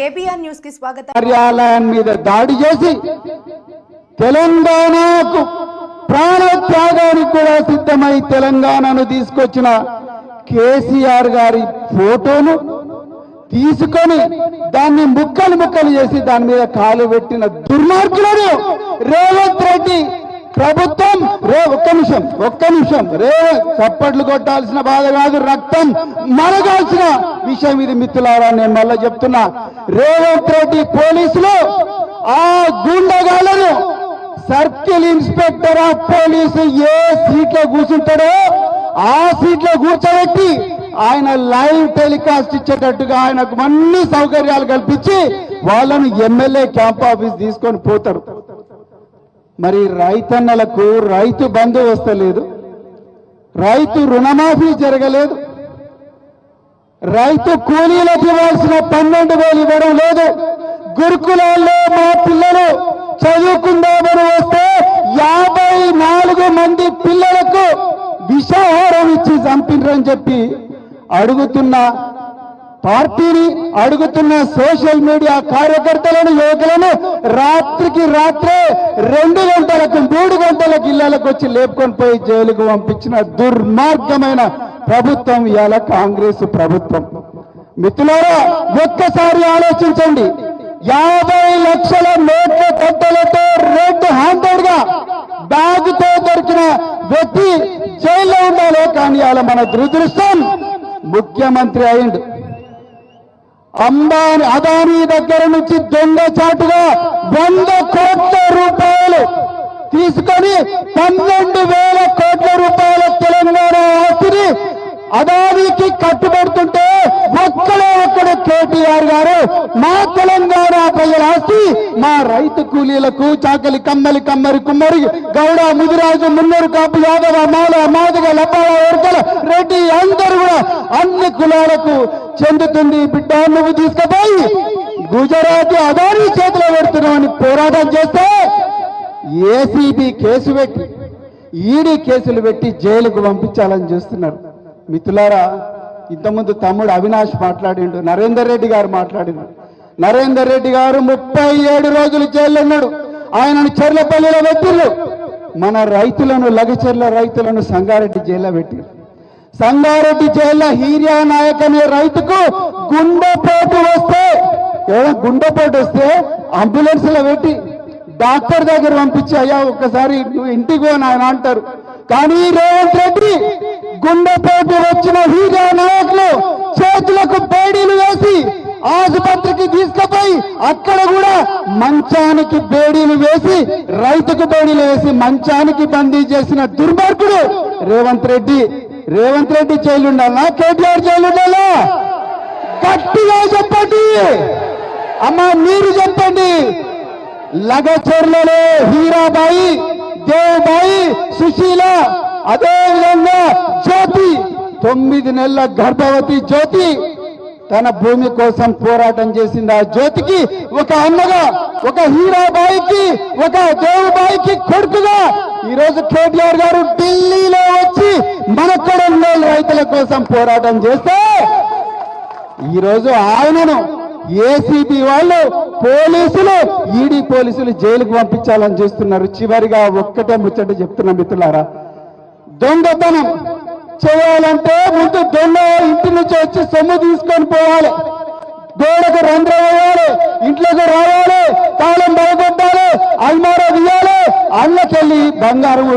KBR న్యూస్కి స్వాగతం. కార్యాలయం మీద దాడి చేసి తెలంగాణకు ప్రాణత్యాగానికి కూడా సిద్ధమై తెలంగాణను తీసుకొచ్చిన కేసీఆర్ గారి ఫోటోను తీసుకొని దాన్ని ముక్కలు ముక్కలు చేసి దాని మీద కాలు పెట్టిన దుర్మార్గులను రేవంత్ రెడ్డి ప్రభుత్వం రే ఒక్క నిమిషం ఒక్క నిమిషం. రే చప్పట్లు కొట్టాల్సిన బాధ కాదు రక్తం మరగాల్సిన విషయం ఇది మిత్రులారా నేను మళ్ళీ చెప్తున్నా. రేవంత్ రెడ్డి పోలీసులు ఆ గుండగాలను సర్కిల్ ఇన్స్పెక్టర్ ఆఫ్ పోలీసు ఏ సీట్లో కూర్చుంటాడో ఆ సీట్లో కూర్చోబెట్టి ఆయన లైవ్ టెలికాస్ట్ ఇచ్చేటట్టుగా ఆయనకు అన్ని సౌకర్యాలు కల్పించి వాళ్ళను ఎమ్మెల్యే క్యాంప్ ఆఫీస్ తీసుకొని పోతారు. మరి రైతన్నలకు రైతు బంధు వస్తలేదు. రైతు రుణమాఫీ జరగలేదు. రైతు కూలీలకు ఇవ్వాల్సిన పన్నెండు వేలు ఇవ్వడం లేదు. గురుకులాల్లో మా పిల్లలు చదువుకుందామని వస్తే యాభై నాలుగు మంది పిల్లలకు విషాహారం ఇచ్చి చంపినరని చెప్పి అడుగుతున్నా పార్టీని అడుగుతున్న సోషల్ మీడియా కార్యకర్తలను యువకులను రాత్రికి రాత్రే రెండు గంటలకు మూడు గంటలకు ఇళ్ళకు వచ్చి లేపుకొని పోయి జైలుకు పంపించిన దుర్మార్గమైన ప్రభుత్వం ఇవాళ కాంగ్రెస్ ప్రభుత్వం. మిత్రులారా ఒక్కసారి ఆలోచించండి. యాభై లక్షల నోట్ల కట్టలతో రెడ్ హ్యాండెడ్గా బ్యాగుతో దొరికిన వ్యక్తి జైల్లో ఉండాలో కానీ ఇవాళ మన దురదృష్టం ముఖ్యమంత్రి అయిండు. అంబానీ అదానీ దగ్గర నుంచి దొంగచాటుగా వంద కోట్ల రూపాయలు తీసుకొని పన్నెండు వేల కోట్ల రూపాయల తెలంగాణ ఆస్తిని అదానికి కట్టుబడుతుంటే ఒక్కడే ఒక్కడు కేటీఆర్ గారు మా తెలంగాణ ప్రజల ఆస్తి మా రైతు కూలీలకు చాకలి కమ్మలి కమ్మరి కుమ్మరి గౌడ ముదిరాజు మున్నూరు కాపు యాదవ మాల మాదిగ లబ్బాల వర్గల రెడ్డి అందరూ కూడా అన్ని కులాలకు చెందుతుంది. బిడ్డ నువ్వు తీసుకుపోయి గుజరాత్ అదాని చేతిలో పెడుతున్నామని పోరాటం చేస్తే ఏసీబీ కేసు పెట్టి ఈడీ కేసులు పెట్టి జైలుకు పంపించాలని చూస్తున్నారు మిత్రులారా ఇంతకుముందు తమ్ముడు అవినాష్ మాట్లాడిండు నరేందర్ రెడ్డి గారు మాట్లాడిండు. నరేందర్ రెడ్డి గారు ముప్పై ఏడు రోజులు జైల్లో ఉన్నాడు. ఆయనను చెర్లపల్లిలో పెట్టిర్రు. మన రైతులను లగచెర్ల రైతులను సంగారెడ్డి జైల్లో పెట్టిర్రు. సంగారెడ్డి జైల్లో హీరియా నాయక్ అనే రైతుకు గుండెపోటు వస్తే ఏదో గుండెపోటు వస్తే అంబులెన్స్లో పెట్టి డాక్టర్ దగ్గర పంపించి అయ్యా ఒక్కసారి నువ్వు ఇంటికి నాయన అంటారు. కానీ రేవంత్ రెడ్డి గుండెపోటు వచ్చిన హీరియా నాయకులు చేతులకు బేడీలు వేసి ఆసుపత్రికి తీసుకుపోయి అక్కడ కూడా మంచానికి బేడీలు వేసి రైతుకు బేడీలు వేసి మంచానికి బందీ చేసిన దుర్మార్గుడు రేవంత్ రెడ్డి. రేవంత్ రెడ్డి జైలు ఉండాలా కేటీఆర్ జైలు ఉండాలా గట్టిగా చెప్పండి. అమ్మా మీరు చెప్పండి. లగచర్లలో హీరాబాయి దేవుబాయి సుశీల అదే విధంగా జ్యోతి తొమ్మిది నెలల గర్భవతి జ్యోతి. తన భూమి కోసం పోరాటం చేసింది. ఆ జ్యోతికి ఒక అన్నగా ఒక హీరాబాయికి ఒక దేవుబాయికి కొడుకుగా ఈరోజు కేటీఆర్ గారు ఢిల్లీలో వచ్చి మన కొడంగల్ రైతుల కోసం పోరాటం చేస్తే ఈరోజు ఆయనను ఏసీబీ వాళ్ళు పోలీసులు ఈడీ పోలీసులు జైలుకు పంపించాలని చూస్తున్నారు. చివరిగా ఒక్కటే ముచ్చట చెప్తున్నా మిత్రులారా. దొంగతనం చేయాలంటే ముందు దొంగ ఇంటి నుంచి వచ్చి సొమ్ము తీసుకొని పోవాలి. గోడకు రంధ్రం వేయాలి ఇంట్లోకి రావాలి తాళం బయగొట్టాలి అల్మారా తీయాలి అన్నకెళ్ళి బంగారం